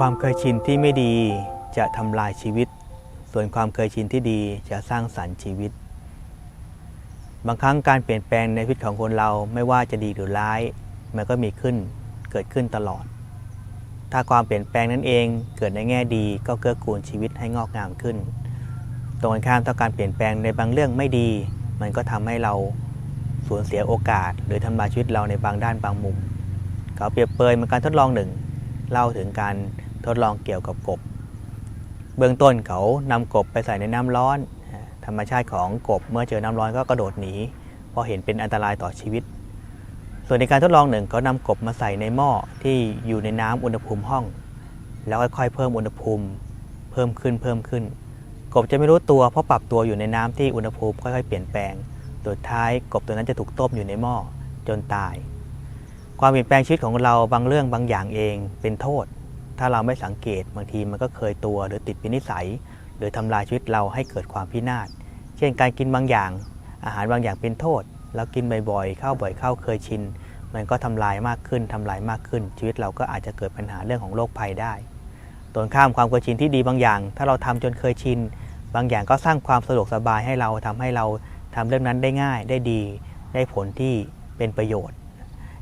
ความเคยชินที่ไม่ดีจะทำลายชีวิต ส่วนความเคยชินที่ดีจะสร้างสรรค์ชีวิต บางครั้งการเปลี่ยนแปลงในชีวิตของคนเราไม่ว่าจะดีหรือร้าย มันก็มีขึ้นเกิดขึ้นตลอด ถ้าความเปลี่ยนแปลงนั้นเองเกิดในแง่ดีก็เกื้อกูลชีวิตให้งอกงามขึ้น ตรงกันข้ามถ้าการเปลี่ยนแปลงในบางเรื่องไม่ดี มันก็ทำให้เราสูญเสียโอกาส หรือทำลายชีวิตเราในบางด้านบางมุมเขาเปรียบเปยเหมือนการทดลองหนึ่งเล่าถึงการ ทดลองเกี่ยวกับกบ เบื้องต้นเขานำกบไปใส่ในน้ำร้อน ธรรมชาติของกบเมื่อเจอน้ำร้อนก็กระโดดหนีเพราะเห็นเป็นอันตรายต่อชีวิต ส่วนในการทดลองหนึ่งเขานำกบมาใส่ในหม้อที่อยู่ในน้ำอุณหภูมิห้อง แล้วค่อยๆเพิ่มอุณหภูมิเพิ่มขึ้นเพิ่มขึ้น กบจะไม่รู้ตัวเพราะปรับตัวอยู่ในน้ำที่อุณหภูมิค่อยๆเปลี่ยนแปลงสุดท้ายกบตัวนั้นจะถูกต้มอยู่ในหม้อจนตาย ความเปลี่ยนแปลงชีวิตของเราบางเรื่องบางอย่างเองเป็นโทษ ถ้าเราไม่สังเกตบางทีมันก็เคยตัวหรือติดเป็นนิสัย หรือทำลายชีวิตเราให้เกิดความพินาศ เช่นการกินบางอย่าง อาหารบางอย่างเป็นโทษ แล้วกินบ่อยๆ เข้าบ่อยเข้าเคยชิน มันก็ทำลายมากขึ้นทำลายมากขึ้น ชีวิตเราก็อาจจะเกิดปัญหาเรื่องของโรคภัยได้ตรงข้ามความเคยชินที่ดีบางอย่าง ถ้าเราทำจนเคยชิน บางอย่างก็สร้างความสะดวกสบายให้เราทำให้เราทำเรื่องนั้นได้ง่ายได้ดี ได้ผลที่เป็นประโยชน์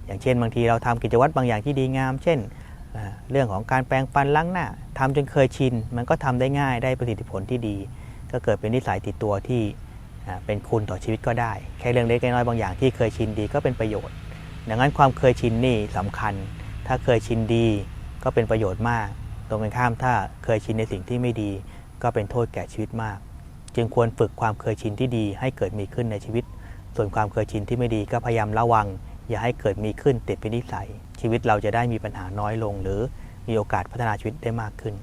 อย่างเช่น บางทีเราทำกิจวัตรบางอย่างที่ดีงาม เช่น เรื่องของการแปรงฟันล้างหน้าทำจนเคยชิน มันก็ทำได้ง่ายได้ประสิทธิผลที่ดี ก็เกิดเป็นนิสัยติดตัวที่เป็นคุณต่อชีวิตก็ได้ แค่เรื่องเล็กน้อยบางอย่างที่เคยชินดีก็เป็นประโยชน์ ดังนั้นความเคยชินนี่สำคัญ ถ้าเคยชินดีก็เป็นประโยชน์มาก ตรงกันข้ามถ้าเคยชินในสิ่งที่ไม่ดี ก็เป็นโทษแก่ชีวิตมาก จึงควรฝึกความเคยชินที่ดีให้เกิดมีขึ้นในชีวิต ส่วนความเคยชินที่ไม่ดีก็พยายามระวัง อย่าให้เกิดมีขึ้นติดเป็นนิสัย ชีวิตเราจะได้มีปัญหาน้อยลงหรือ มีโอกาสพัฒนาชีวิตได้มากขึ้น